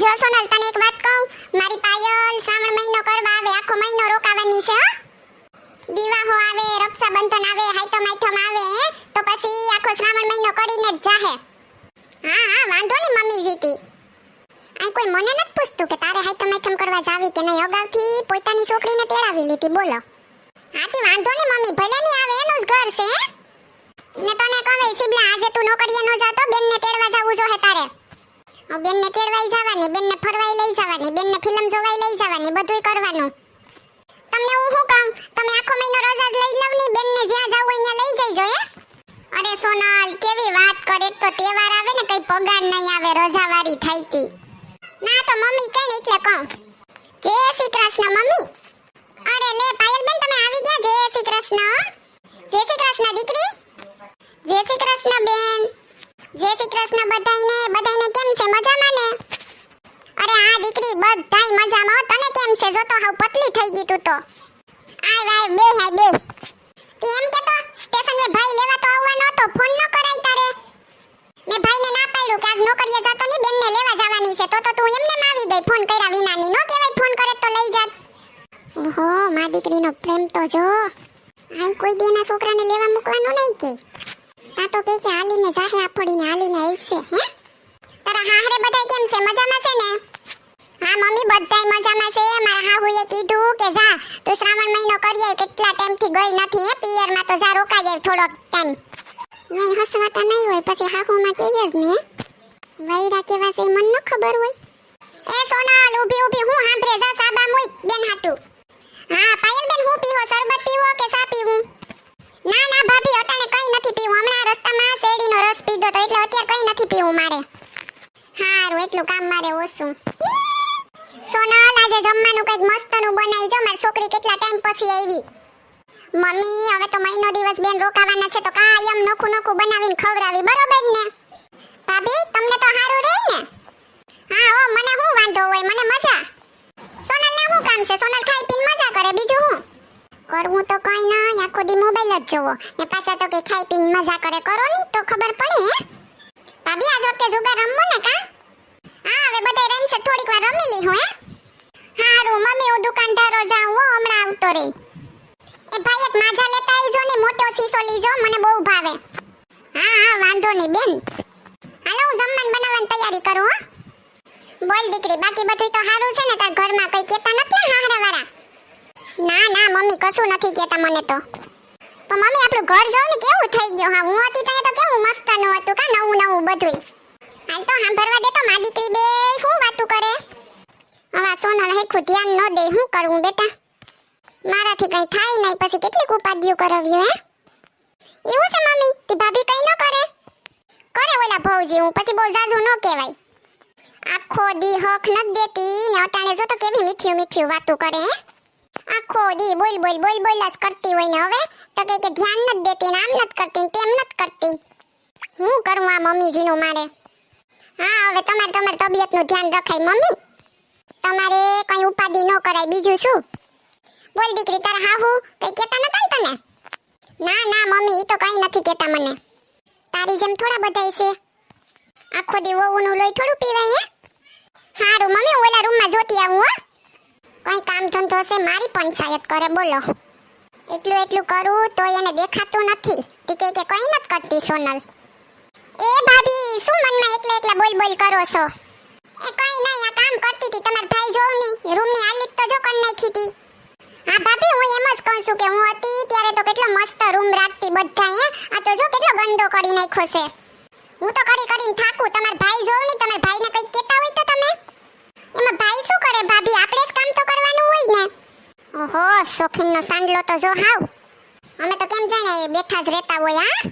જો સોનલ, તને એક વાત કહું? મારી પાયલ શ્રાવણ મહિનો કરવા આવે, આખો મહિનો રોકાવાની છે દિવાહો આવે, રક્ષાબંધન આવે હાઈતમ આઈટમ આવે તો પછી આખો શ્રાવણ મહિનો કરીને જ જાહે. હા હા, વાંધો નહીં, મમ્મી જીતી આ કોઈ મને નથી પૂછતું કે તારે હાઈતમ આઈટમ કરવા જાવી કે નહીં. અગાઉથી પોતાની છોકરીને તેડાવી લીધી, બોલો. હાથી વાંધો નહીં, મમ્મી, ભલે નહીં આવે, એનું જ ઘર છે? ને તને કહે સિબલા આજે તું નોકરીએ ન જાતો, બેનને તેડવા જાવું જોહે તારે. બેનને તેડવાઈ જવાની, બેનને ફરવાઈ લઈ જવાની, બેનને ફિલ્મ જોવાઈ લઈ જવાની, બધુંય કરવાનું. તમને હું શું કહું? તમે આખો મહિનો રજા જ લઈ લઉં ની, બેનને જ્યાં જાવ અહીંયા લઈ જઈજો, હે? અરે સોનલ, કેવી વાત કરે તો તહેવાર આવે ને, કઈ પગાર નહીં આવે, રજાવાળી થઈ હતી ના તો મમ્મી કઈ ને એટલે કહું. જય શ્રી કૃષ્ણ, મમ્મી. અરે લે પાયલ બેન તમે આવી ગયા? જય શ્રી કૃષ્ણ. જય શ્રી કૃષ્ણ, દીકરી. જય શ્રી કૃષ્ણ, બેન. જય શ્રી કૃષ્ણ બધાયને બધાયને કેમ છે? મજામાં ને? અરે આ દીકરી બધાય મજામાં તને કેમ છે? જો તો હાવ પતલી થઈ ગઈ તું તો. આય વાય બે હાય બે તે એમ કે તો સ્ટેશન મે ભાઈ લેવા તો આવવાનો હતો. ફોન ન કરાય તારે. મેં ભાઈને ના પાડ્યું કે આજ નોકરીએ જાતો ની બેનને લેવા જવાની છે. તો તો તું એમને માવી ગઈ ફોન કર્યા વિનાની. નો કહેવાય ફોન કરે તો લઈ જાત ઓહો, મા દીકરીનો પ્રેમ તો જો. આય કોઈ દેના છોકરાને લેવા મૂકવાનો નહીં કે. આ તો કે કે હાલીને જાહે આપડીને, હાલીને આવશે હે? તારા હાહરે બધાય કેમ છે? મજામાં છે ને? હા, મમ્મી, બધાય મજામાં છે. મારા હાહુએ કીધું કે જા, તું શ્રાવણ મહિનો કરીએ કેટલા ટાઈમથી ગઈ નથી, હે? પિયરમાં તો જા, રોકાઈ આવ થોડોક ટાઈમ. નહીં, હસવાતા નહીં હોય, પછી હાહુમાં કહીએ જ ને. વૈરા કેવા છે મન ન ખબર હોય. એ સોનલ, ઊભી ઊભી, હું હાંભરે, જા, સાબા મુઈ, બેન હાટુ. હા પાયલ બેન હું પીવો, શરબત પીવો કે સા પીવું? ના ના, ભાભી, અટાણે કઈ નથી પીવું. હમણાં રસ્તામાં શેરડીનો રસ પીધો તો એટલે અત્યારે કઈ નથી પીવું મારે. હારું, એટલું કામ મારે ઓછું. સોનલ, આજે જમવાનું કંઈક મસ્તનું બનાવી જો, મારી છોકરી કેટલા ટાઈમ પછી આવી. મમ્મી, હવે તો મહિનો દિવસ બેન રોકાવાના છે, તો કાયમ નોખું નોખું બનાવીને ખવડાવી. બરોબર ને? ભાભી, તમને તો સારું રહે ને? હા ઓ મને શું વાંધો હોય? મને મજા. સોનલ ને શું કામ છે? સોનલ ખાઈ પીને મજા કરે, બીજું શું? કરવું તો કઈ નહીં આખો દી મોબાઈલ જ જોવો. ને પાછા તો કે ખાઈ પીને મજા કરે, કરો ની, તો ખબર પડે, હે? ભાભી, આજ વખતે જુગાર રમવો ને કા? હા, હવે બધાય રમશે, થોડીક વાર રમી લી હું, હે? હારું, મમ્મી, હું દુકાનદારો જાઉં, હો, હમણાં આવતો રહી. એ ભાઈ એક માજા લેતા આવીજો ને, મોટો શીશો લીજો, મને બહુ ભાવે. હા હા, વાંધો નહીં, બેન. હાલો, હું જમવાનું બનાવવાની તૈયારી કરું, હો. બોલ દીકરી, બાકી બધું તો સારું છે ને, તાર ઘરમાં કઈ કેતા નથી ને હારા વાળા ના ના, મમ્મી, કશું નથી કેતા મને તો. પણ મમ્મી, આપણું ઘર જો ને કેવું થઈ ગયું? હા, હું હતી ત્યાં તો કેવું મસ્ત ન હતું કા, નવું નવું બધુંય. હાલ તો સાંભળવા દે તો, મા દીકરી બે શું વાતું કરે? હવે સોનલ હેખું ધ્યાન ન દે, શું કરવું બેટા? મારાથી કઈ થાય નહીં, પછી કેટલીક ઉપાધિઓ કરાવ્યું હે? એવું છે મમ્મી, કે ભાભી કઈ ન કરે? કરે ઓલા ભૌજી હું, પછી બહુ જાજુ ન કહેવાય. આખો દી હક ન દેતી ને અટાણે જો તો કેવી મીઠી મીઠી વાતું કરે, હે? આખો દી બોલ બોલ બોલ બોલ જ કરતી હોય ને હવે. તો કે કે ધ્યાન નથી દેતી ને નથી કરતી તેમ નથી કરતી. હું કરું આ મમ્મીજીનું મારે? હા, હવે તમારે તમારી તબિયતનું ધ્યાન રખાય મમ્મી. તમારે કઈ ઉપાધિ ન કરાય, બીજું શું? બોલ દીકરી, તારા હાહુ કઈ કેતા નતા ને તને? ના ના, મમ્મી એ તો કઈ નથી કેતા મને. તારી જેમ થોડા બધાય છે. આખો દી વહુનું લોહી થોડું પીવાય હે? હારું, મમ્મી ઓલા રૂમમાં જોતી આવું, હો. કઈ કામ ધંધો છે, મારી પંચાયત કરે, બોલો. એટલું એટલું કરું તો એને દેખાતું નથી. તી કે કંઈ નથી કરતી સોનલ. એ ભાભી, શું મનમાં એટલે એટલે બોલ બોલ કરો છો? એ કઈ નહીં, આ કામ કરતી હતી તમારા ભાઈ જોઉં ની રૂમની હાલત તો જો કર નાખી હતી. હા ભાભી, હું એમ જ કહું છું કે હું હતી, ત્યારે તો કેટલો મસ્ત રૂમ રાખતી બધા હે આ તો જો કેટલો ગંદો કરી નાખ્યો છે. હું તો કરી કરીને થાકું. તમારા ભાઈ જોઉં ની તમારા ભાઈને કંઈક કહેતા હોય તો તમે. એમાં ભાઈ શું કરે? ભાભી આપણે જ કામ તો કરવાનું હોય ને. ઓહો, શોખીનનો સાંડલો તો જો હાવ. અમે તો કેમ જાણે બેઠા જ રહેતા હોય, હા?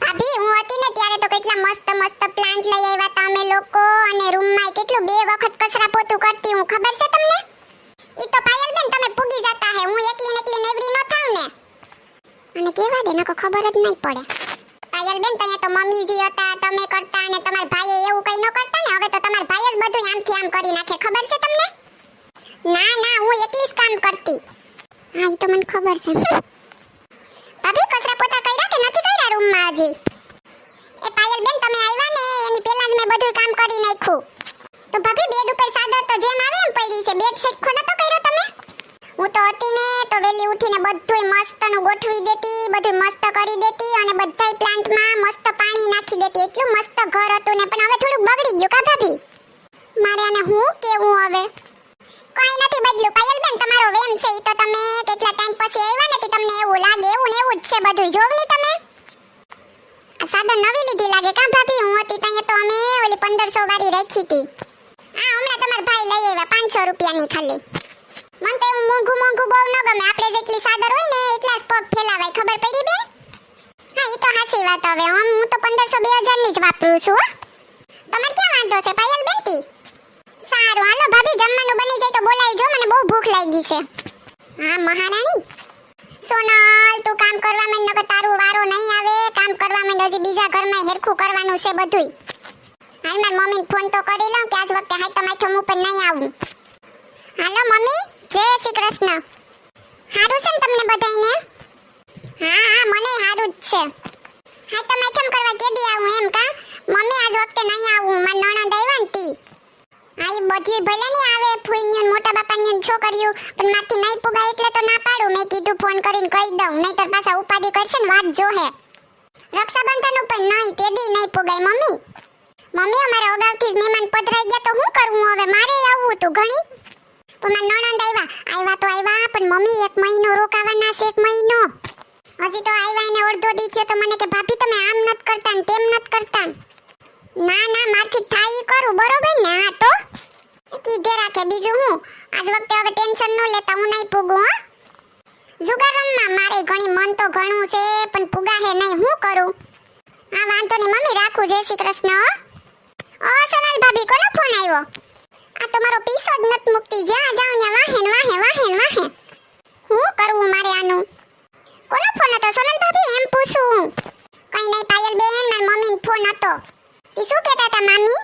ભાભી, હું હતી ને ત્યારે તો કેટલા મસ્ત મસ્ત પ્લાન્ટ લઈ આવ્યા હતા અમે લોકો અને રૂમમાં કેટલું બે વખત કચરા પોતું કરતી હું, ખબર છે તમને? ઈ તો પાયલ બેન તમે પૂગી જતા હે. હું એકલી ને એકલી નેવરી નો થાવ ને. અને કેવા દે? નકો ખબર જ નહીં પડે. પાયલ બેન તઅહીંયા તો મમ્મીજી હતા, તમે કરતા અને તમાર ભાઈએ એવું કઈ ન કરતા ને? હવે તો તમાર ભાઈ જ બધું આમથી આમ કરી નાખે છે તમને? ના ના, હું એકલી જ કામ કરતી. હા એ તો મને ખબર છે. ભાભી, કચરા પોતા કર્યા કે નથી કર્યા રૂમમાં હજી એ પાયલ બેન, તમે આવ્યા ને, એની પહેલા જ મેં બધું કામ કરી નાખ્યું. તો ભાભી બેડ ઉપર સાદર તો જેમ આવે એમ પડી છે. બેડ સરખો નતો કર્યો તમે? હું તો હતી ને, તો વેલી ઉઠીને બધુંય મસ્તનું ગોઠવી દેતી બધું મસ્ત કરી દેતી અને બધાય પ્લાન્ટમાં મસ્ત પાણી નાખી દેતી. એટલું મસ્ત ઘર હતું ને પણ હવે થોડું બગડી ગયું કા ભાભી મારે અને હું કેવું હવે? કઈ નથી બદલું. પાયલ બેન, તમારો વેમ છે, ઈ તો તમે કેટલા ટાઈમ પછી આવ્યા નથી, તમને એવું લાગે, એવું ને એવું જ છે બધું જોવની તમે. આ સાદા નવી લીધી લાગે, કા ભાભી? હું હતી ત્યાં તો અમે ઓલી 1500 વાળી રાખી હતી. આ હમણાં તમાર ભાઈ લઈ આવ્યા 500 રૂપિયાની ખાલી. મને તો એવું મોંઘું મોંઘું બહુ ન ગમે. આપણે જેટલી સાદર હોય ને, એટલા જ પગ ફેલાવાય. ખબર પડી બેન? હા, ઈ તો હાચી વાત હવે. હું હું તો 1500 2000 ની જ વાપરું છું તમારે ક્યાં વાંધો છે? પાયલ બેનતી સારું હાલો ભાભી જમવાનું બની જાય તો બોલાવી જો મને બહુ ભૂખ લાગી છે. હા, મહારાણી? સોનલ, તું કામ કરવા માંડ નકર તારું વારો નહીં આવે. કામ કરવા માંડ હજી બીજા ઘરમાં હેરખું કરવાનું છે બધુંય. હાલ માર મમ્મીને ફોન તો કરી લઉં કે આજ વખતે હાઈ તો થમ ઉપર નહીં આવું. Hello, mummy. જય શ્રી કૃષ્ણ. હારું છે ને તમને બધાને હા હા, મને હારું જ છે. હા તો માથમ કરવા કેદી આવું એમ કા? મમ્મી, આજ વખતે નહીં આવું. માર નણંદ આવ્યા ને તી. હા બધી ભલે ની આવે. ફૂઈન્યું મોટા બાપાન્યું ને છોકરીયું પણ માથી નહીં પુગાય એટલે તો ના પાડું. મેં કીધું ફોન કરીને કહી દઉં. નહીંતર પાછા ઉપાધિ કરશે ને વાત જોહે. રક્ષાબંધન ઉપર નહીં, તે દી નહીં પુગાય. મમ્મી? મમ્મી, અમારે અગાઉથી જ મહેમાન પધરાઈ ગયા તો હું કરવું હવે મારે આવવું તું ઘણી. પણ મારા નણંદ આવ્યા. આવ્યા તો આવ્યા, પણ મમ્મી એક મહિનો રોકાવાના છે, એક મહિનો. હજી તો આવ્યા એને અડધો દી થયો તો મને કે, ભાભી, તમે આમ નત કરતા તેમ નત કરતા ના. ના મારથી થાય એ કરું. બરોબર કીધે રાખે. બીજું હું? આજ વખતે હવે ટેન્શન ન લેતા, હું નહીં પૂગું, હા. જુગાર મારે ઘણી, મન તો ઘણું છે, પણ પૂગા હે નહીં. હું કરું? હા વાંધો નહીં, મમ્મી, રાખું. જય શ્રી કૃષ્ણ ઓ, સોનલ ભાભી, કોનો ફોન આવ્યો? આ તો મારો પીસો જ નત મુકતી. જ્યાં જાઉં ત્યાં વાહેન વાહે વાહેન વાહે હું કરવું મારે આનું? કોનો ફોન હતો, સોનલ ભાભી? એમ પૂછું હું. કઈ નહીં, પાયલ બેન, મારી મમ્મીનો ફોન હતો. એ શું કહેતા હતા, મામી?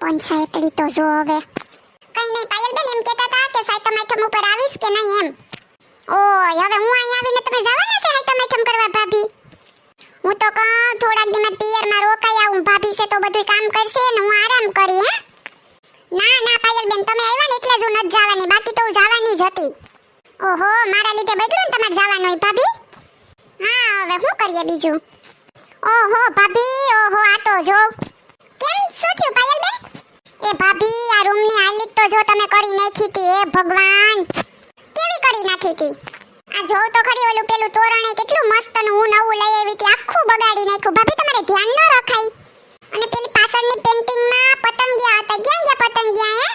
પંચાયતડી તો જો હવે. કઈ નહીં, પાયલ એમ કહેતા હતા કે સાયતમ આઈટમ ઉપર આવીશ કે નહીં એમ. ઓય હવે હું અહીં આવીને તમે જવાના છે આઈટમ આઈટમ કરવા, ભાભી? હું તો કહું, થોડાક દિવસ પિયરમાં રોકાઈ આવું, ભાભી છે તો બધું કામ કરશે ને હું આરામ કરી, હે? ના ના, પાયલ તમે આવ્યા ને એટલે જ હું જવાની, બાકી તો હું જવાની જ હતી. ઓહો, મારા લીધે બગડ્યું ને તમારે જવાનું ભાભી? હા, હવે શું કરીએ બીજું? ઓહો, ભાભી, ઓહો, આ તો જો. કેમ, શું થયું, પાયલ બેન? એ ભાભી, આ રૂમની હાલિત તો જો તમે કરી નાખી હતી, હે ભગવાન. કેવી કરી નાખી હતી? આ જો તો ખરી ઓલું પેલું તોરણે કેટલું મસ્તનું નવું લઈ આવી હતી, આખું બગાડી નાખ્યું. ભાભી, તમારે ધ્યાન ન રખાય. અને પેલી પાછળની પેન્ટિંગમાં પતંગિયા હતા. ગયા ગયા પતંગિયા, હે?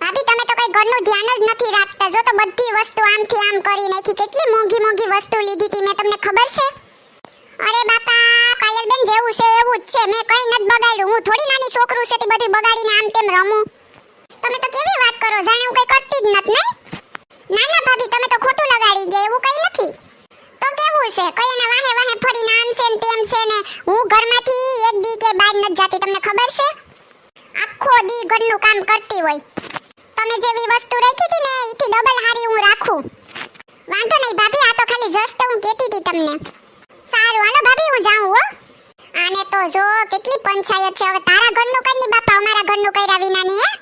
ભાભી, તમે તો કઈ ઘરનું ધ્યાન જ નથી રાખતા. જો તો બધી વસ્તુ આમથી આમ કરી નાખી. કેટલી મોંઘી મોંઘી વસ્તુ લીધી હતી મેં, તમને ખબર છે? અરે બાપા પાયલબેન જેવું છે એવું જ છે. મેં કઈ નથી બગાડ્યું. હું થોડી નાની છોકરું છે તે બધું બગાડીને આમ તેમ રમું. તમે તો કેવી વાત કરો? જાણે હું કઈ કરતી જ નથી, નહીં? ના ના ભાભી, તમે તો ખોટું લગાડી ગયા એવું કઈ નથી. તો કેવું છે? કઈ એના વાહે વાહે ફરીને આમ છે ને તેમ છે ને હું ઘરમાંથી એક દી કે બહાર નથી જાતી, તમને ખબર છે? આખો દી ઘરનું કામ કરતી હોય. તમે જેવી વસ્તુ રાખી હતી ને એથી ડબલ હારી હું રાખું. વાંધો નહીં ભાભી, આ તો ખાલી જસ્ટ હું કહેતી હતી તમને. સારું, હાલો ભાભી, હું જાઉં, હો. આને તો જો કેટલી પંચાયત છે. હવે તારા ઘરનું કઈ નહીં બાપા, અમારા ઘરનું કર્યા વિનાની, હે?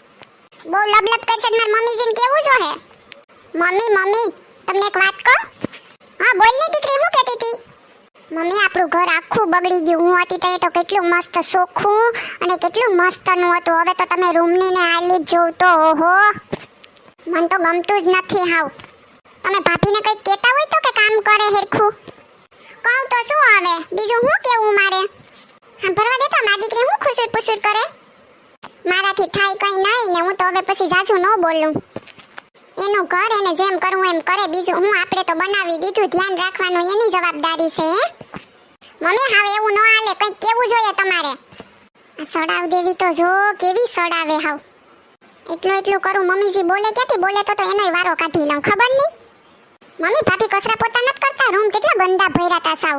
બહુ લબલબ કરશે મારી મમ્મીજીને કેવું જો હે મમ્મી મમ્મી, તમને એક વાત કહું? હા, બોલ ને દીકરી, હું કહેતી હતી? મમ્મી, આપણું ઘર આખું બગડી ગયું. હું હતી તો એ તો કેટલું મસ્ત સોખું અને કેટલું મસ્તનું હતું. હવે તો તમે રૂમની ને આલી જ જોવ તો, ઓહો. મને તો ગમતું જ નથી હાવ. તમે ભાભીને કંઈક કહેતા હોય તો કે કામ કરે હેરખું કહું તો શું હવે બીજું હું કેવું મારે હા ભરવા દેતા મારી દીકરી હું ખુશી પુસુર કરે મારાથી થાય કઈ નહીં ને હું તો હવે પછી જાજુ ન બોલું. એનું ઘર એને જેમ કરવું એમ કરે, બીજું હું આપણે તો બનાવી દીધું. ધ્યાન રાખવાનું એની જવાબદારી છે મમ્મી, હાવ એવું ન હાલે, કંઈક કેવું જોઈએ તમારે? સડાવ દેવી તો જો, કેવી સડાવે હાવ. એટલું એટલું કરું, મમ્મીજી બોલે ક્યાંથી? બોલે તો તો એનોય વારો કાઢી લઉં, ખબર નહીં? મમ્મી, ભાભી કચરા પોતા નથી કરતા? રૂમ કેટલા ગંદા ભર્યા તા સાવ.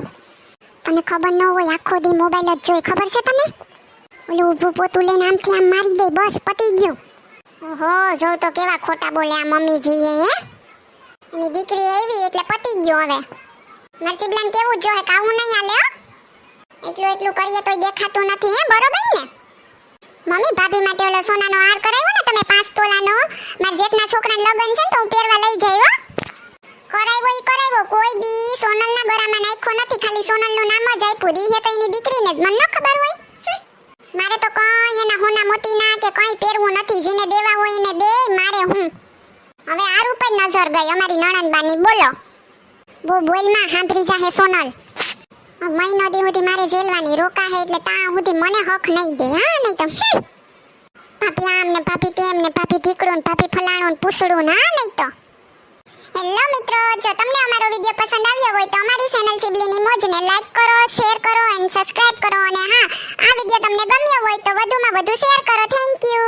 તને ખબર ન હોય, આખો દી મોબાઈલ જ જોઈ, ખબર છે તને? ઓલું ઊભું પોતું લઈને આમથી આમ મારી દે, બસ, પતી ગયું. ઓહો જો તો કેવા ખોટા બોલે આ મમ્મીજી એ હે? એની દીકરી આવી એટલે પતી ગયો હવે. નરસિબલાન કેવું જ જોહે કાવું નહીં આલે હો? એટલું એટલું કરીએ તોય દેખાતું નથી, હે, બરોબર ને? મમ્મી, ભાભી માટે ઓલો સોનાનો હાર કરાવ્યો ને, તમે પાંચ તોલાનો, મારા જેઠના છોકરાને લગન છે ને, તો હું પહેરવા લઈ જઈવો હો? કરાવ્યો ઈ કરાવ્યો, કોઈ દી સોનલના ગરામાં નાખ્યો નથી, ખાલી સોનલનું નામ જ આપ્યું દી હે તો એની દીકરીને જ, મને ન ખબર હોય? તો કઈ એના હોના મોતીના કે કઈ પહેરવું નથી. જેને દેવા હોય એને દે, મારે હું. હવે આર ઉપર નજર ગઈ અમારી નણંદબાની. બોલો. બો બોલમાં સાંભળી જાહે સોનલ. આ મહિનો દી સુધી મારે જેલવાની રોકા હે એટલે તા સુધી મને હક નહીં દે, હા, નહીં તો. ભાભી આમ ને ભાભી તેમ ને ભાભી ઢીકડું ને ભાભી ફલાણું ને પૂછડું ને, હા, નહીં તો. હેલો મિત્રો, જો તમને અમારો વિડિયો પસંદ આવ્યો હોય તો અમારી ચેનલ સિબલીની મોજને લાઈક કરો શેર કરો એન્ડ સબસ્ક્રાઇબ કરો. અને હા, આ વિડિયો તમને ગમ્યો હોય તો વધુમાં વધુ શેર કરો. Thank you